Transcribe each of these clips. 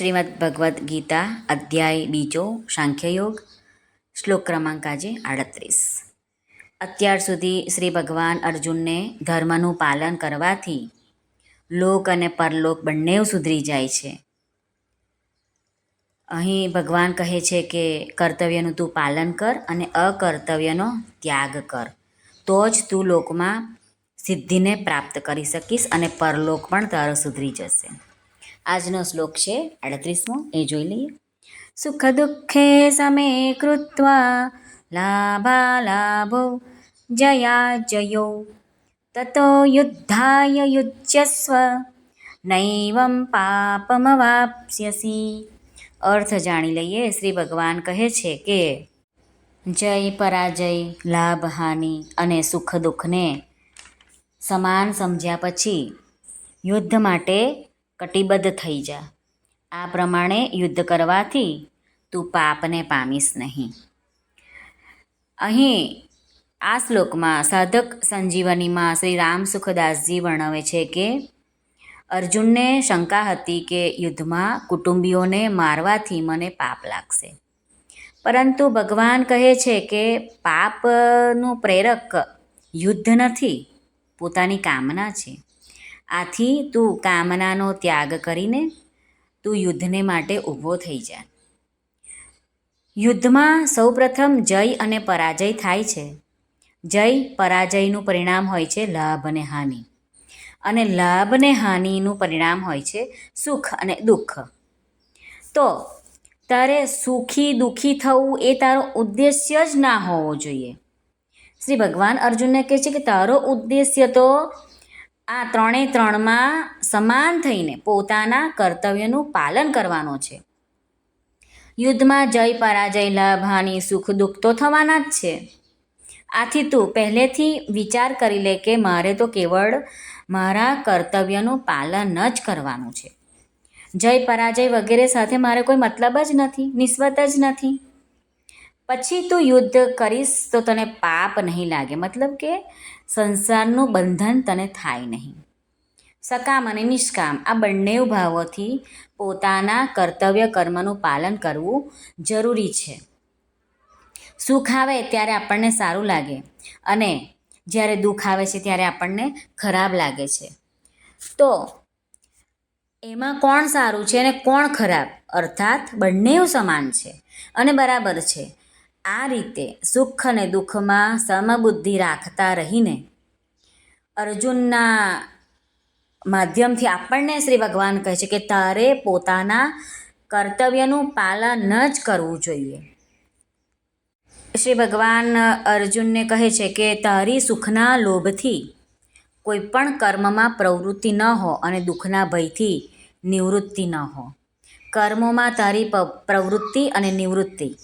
શ્રીમદ ભગવદ્ ગીતા અધ્યાય બીજો સાંખ્યયોગ શ્લોક ક્રમાંક આજે આડત્રીસ અત્યાર સુધી શ્રી ભગવાન અર્જુનને ધર્મનું પાલન કરવાથી લોક અને પરલોક બંને સુધરી જાય છે. અહીં ભગવાન કહે છે કે કર્તવ્યનું તું પાલન કર અને અકર્તવ્યનો ત્યાગ કર. તો જ તું લોકમાં સિદ્ધિને પ્રાપ્ત કરી શકીશ અને પરલોક પણ તારો સુધરી જશે. આજનો શ્લોક છે, આડત્રીસમો. એ જોઈ લઈએ. સુખ દુઃખે સમે કૃત્વા લાભાલાભો જયા જયો. તતો યુદ્ધાય યુજ્યસ્વ નૈવમ પાપમવાપ્સ્યસી અર્થ જાણી લઈએ. શ્રી ભગવાન કહે છે કે, જય પરાજય, લાભ હાનિ અને સુખ દુઃખને સમાન સમજ્યા પછી યુદ્ધ માટે કટિબદ્ધ થઈ જા. આ પ્રમાણે યુદ્ધ કરવાથી તું પાપને પામીશ નહીં. અહીં આ શ્લોકમાં સાધક સંજીવનીમાં શ્રી રામ સુખદાસજી વર્ણવે છે કે અર્જુનને શંકા હતી કે યુદ્ધમાં કુટુંબીઓને મારવાથી મને પાપ લાગશે. પરંતુ ભગવાન કહે છે કે પાપનું પ્રેરક યુદ્ધ નથી, પોતાની કામના છે. આથી તું કામનાનો ત્યાગ કરીને તું યુદ્ધને માટે ઊભો થઈ જા. યુદ્ધમાં સૌપ્રથમ જય અને પરાજય થાય છે. જય પરાજયનું પરિણામ હોય છે લાભ અને હાનિ. અને લાભ અને હાનિનું પરિણામ હોય છે સુખ અને દુઃખ. તો તારે સુખી દુઃખી થવું એ તારો ઉદ્દેશ્ય જ ના હોવો જોઈએ. શ્રી ભગવાન અર્જુનને કહે છે કે તારો ઉદ્દેશ્ય તો આ ત્રણે ત્રણમાં સમાન થઈને પોતાના કર્તવ્યનું પાલન કરવાનો છે. યુદ્ધમાં જય, પરાજય, લાભ, હાનિ, સુખ, દુઃખ તો થવાના જ છે. આથી તું પહેલેથી વિચાર કરી લે કે મારે તો કેવળ મારા કર્તવ્યનું પાલન જ કરવાનું છે. જય, પરાજય વગેરે સાથે મારે કોઈ મતલબ જ નથી, નિસ્બત જ નથી. પછી તું યુદ્ધ કરીશ તો તને પાપ નહીં લાગે. મતલબ કે સંસારનું બંધન તને થાય નહીં. સકામ અને નિષ્કામ આ બંને ભાવોથી પોતાના કર્તવ્ય કર્મનું પાલન કરવું જરૂરી છે. સુખ આવે ત્યારે આપણને સારું લાગે અને જ્યારે દુઃખ આવે છે ત્યારે આપણને ખરાબ લાગે છે. તો એમાં કોણ સારું છે અને કોણ ખરાબ? અર્થાત બંને સમાન છે અને બરાબર છે. આ રીતે સુખ અને દુઃખમાં સમબુદ્ધિ રાખતા રહીને અર્જુનના માધ્યમથી આપણને શ્રી ભગવાન કહે છે કે તારે પોતાના કર્તવ્યનું પાલન જ કરવું જોઈએ. શ્રી ભગવાન અર્જુનને કહે છે કે તારી સુખના લોભથી કોઈ પણ કર્મમાં પ્રવૃત્તિ ન હો અને દુઃખના ભયથી નિવૃત્તિ ન હો. કર્મોમાં તારી પ્રવૃત્તિ અને નિવૃત્તિ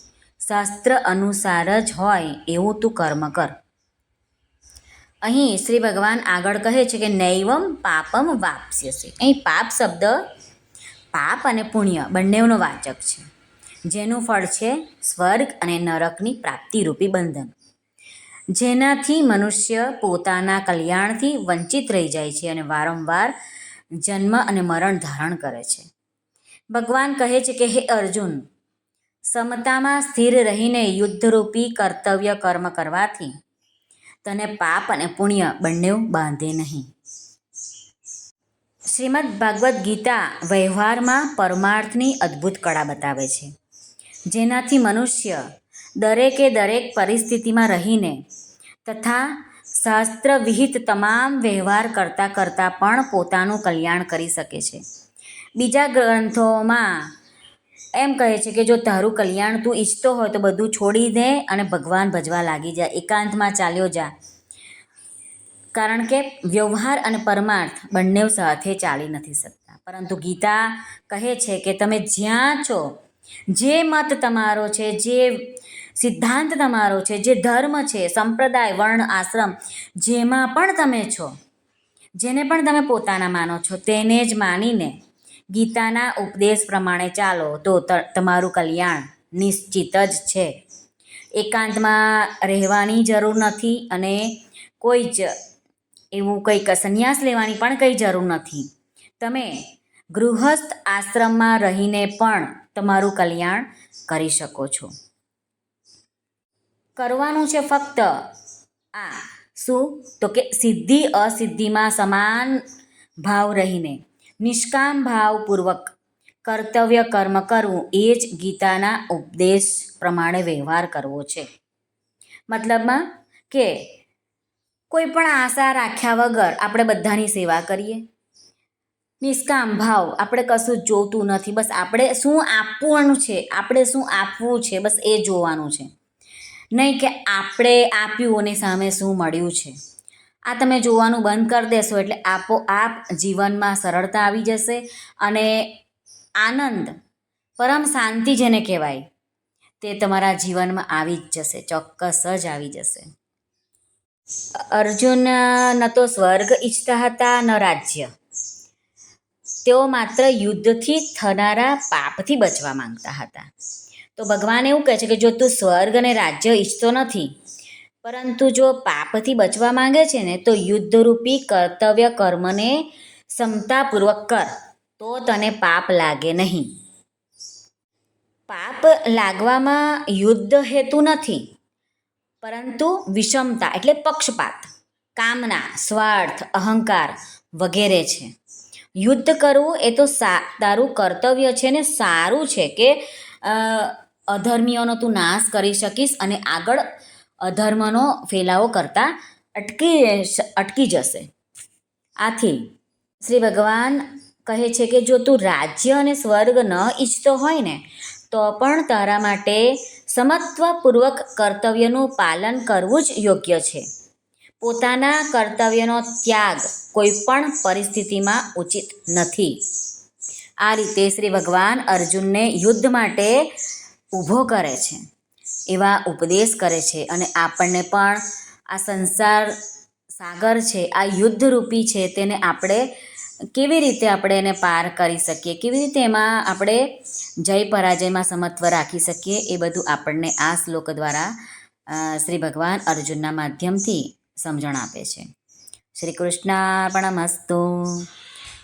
શાસ્ત્ર અનુસાર જ હોય એવું તું કર્મ કર. અહીં શ્રી ભગવાન આગળ કહે છે કે નૈવમ પાપમ વાપસ્યસે. અહીં પાપ શબ્દ, પાપ અને પુણ્ય બંનેનો વાચક છે. જેનું ફળ છે સ્વર્ગ અને નરકની પ્રાપ્તિરૂપી બંધન. જેનાથી મનુષ્ય પોતાના કલ્યાણથી વંચિત રહી જાય છે અને વારંવાર જન્મ અને મરણ ધારણ કરે છે. ભગવાન કહે છે કે, હે અર્જુન સમતામાં સ્થિર રહીને યુદ્ધરૂપી કર્તવ્ય કર્મ કરવાથી તને પાપ અને પુણ્ય બંને બાંધે નહીં. શ્રીમદ ભાગવદ્ ગીતા વ્યવહારમાં પરમાર્થની અદ્ભુત કળા બતાવે છે. જેનાથી મનુષ્ય દરેકે દરેક પરિસ્થિતિમાં રહીને તથા શાસ્ત્ર વિહિત તમામ વ્યવહાર કરતાં કરતાં પણ પોતાનું કલ્યાણ કરી શકે છે. બીજા ગ્રંથોમાં એમ કહે છે કે જો તારું કલ્યાણ તું ઈચ્છતો હોય તો બધું છોડી દે અને ભગવાન ભજવા લાગી જા, એકાંતમાં ચાલ્યો જા. કારણ કે વ્યવહાર અને પરમાર્થ બંને સાથે ચાલી નથી શકતા. પરંતુ ગીતા કહે છે કે તમે જ્યાં છો, જે મત તમારો છે, જે સિદ્ધાંત તમારો છે, જે ધર્મ છે, સંપ્રદાય, વર્ણ, આશ્રમ, જેમાં પણ તમે છો, જેને પણ તમે પોતાના માનો છો, તેને જ માનીને ગીતાના ઉપદેશ પ્રમાણે ચાલો તો તમારું કલ્યાણ નિશ્ચિત જ છે. એકાંતમાં રહેવાની જરૂર નથી અને કોઈ જ એવું કંઈક સંન્યાસ લેવાની પણ કંઈ જરૂર નથી. તમે ગૃહસ્થ આશ્રમમાં રહીને પણ તમારું કલ્યાણ કરી શકો છો. કરવાનું છે ફક્ત આ. શું? તો કે સિદ્ધિ અસિદ્ધિમાં સમાન ભાવ રહીને. નિષ્કામ ભાવપૂર્વક કર્તવ્ય કર્મ કરવું એ જ ગીતાના ઉપદેશ પ્રમાણે વ્યવહાર કરવો છે. મતલબમાં કે કોઈ પણ આશા રાખ્યા વગર આપણે બધાની સેવા કરીએ. નિષ્કામ ભાવ આપણે કશું જોતું નથી. બસ આપણે શું આપવાનું છે? આપણે શું આપવું છે? બસ એ જોવાનું છે. નહીં કે આપણે આપ્યું અને સામે શું મળ્યું છે. આ તમે જોવાનું બંધ કરી દેશો એટલે આપોઆપ જીવનમાં સરળતા આવી જશે અને આનંદ, પરમ શાંતિ જેને કહેવાય, તે તમારા જીવનમાં આવી જ જશે, ચોક્કસ જ આવી જશે. અર્જુન ન તો સ્વર્ગ ઈચ્છતા હતા, ન રાજ્ય. તેઓ માત્ર યુદ્ધથી થનારા પાપથી બચવા માંગતા હતા. તો ભગવાન એવું કહે છે કે જો તું સ્વર્ગ અને રાજ્ય ઈચ્છતો નથી પરંતુ જો પાપથી બચવા માંગે છે ને, તો યુદ્ધરૂપી કર્તવ્ય કર્મને ક્ષમતાપૂર્વક કર, તો તને પાપ લાગે નહીં. પાપ લાગવામાં યુદ્ધ હેતુ નથી, પરંતુ વિષમતા એટલે પક્ષપાત, કામના, સ્વાર્થ, અહંકાર વગેરે છે. યુદ્ધ કરવું એ તો સા, તારું કર્તવ્ય છે ને, સારું છે કે અધર્મીઓનો તું નાશ કરી શકીશ અને આગળ અધર્મનો ફેલાવો કરતાં અટકી અટકી જશે. આથી શ્રી ભગવાન કહે છે કે જો તું રાજ્ય અને સ્વર્ગ ન ઈચ્છતો હોય ને, તો પણ તારા માટે સમત્વપૂર્વક કર્તવ્યનું પાલન કરવું જ યોગ્ય છે. પોતાના કર્તવ્યનો ત્યાગ કોઈ પણ પરિસ્થિતિમાં ઉચિત નથી. આ રીતે શ્રી ભગવાન અર્જુનને યુદ્ધ માટે ઊભો કરે છે. એવા ઉપદેશ કરે છે અને આપણને પણ આ સંસાર સાગર છે, આ યુદ્ધરૂપી છે, તેને આપણે કેવી રીતે આપણે એને પાર કરી શકીએ? કેવી રીતે એમાં આપણે જય પરાજયમાં સમત્વ રાખી શકીએ? એ બધું આપણને આ શ્લોક દ્વારા શ્રી ભગવાન અર્જુનના માધ્યમથી સમજણ આપે છે. શ્રી કૃષ્ણાર્પણમસ્તુ.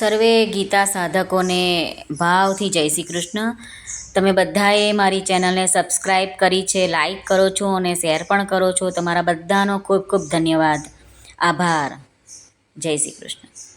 સર્વે ગીતા સાધકોને ભાવથી જય શ્રી કૃષ્ણ. તમે બધાએ મારી ચેનલને સબસ્ક્રાઈબ કરી છે લાઈક કરો છો અને શેર પણ કરો છો. તમારા બધાનો ખૂબ ખૂબ ધન્યવાદ. આભાર. જય શ્રી કૃષ્ણ.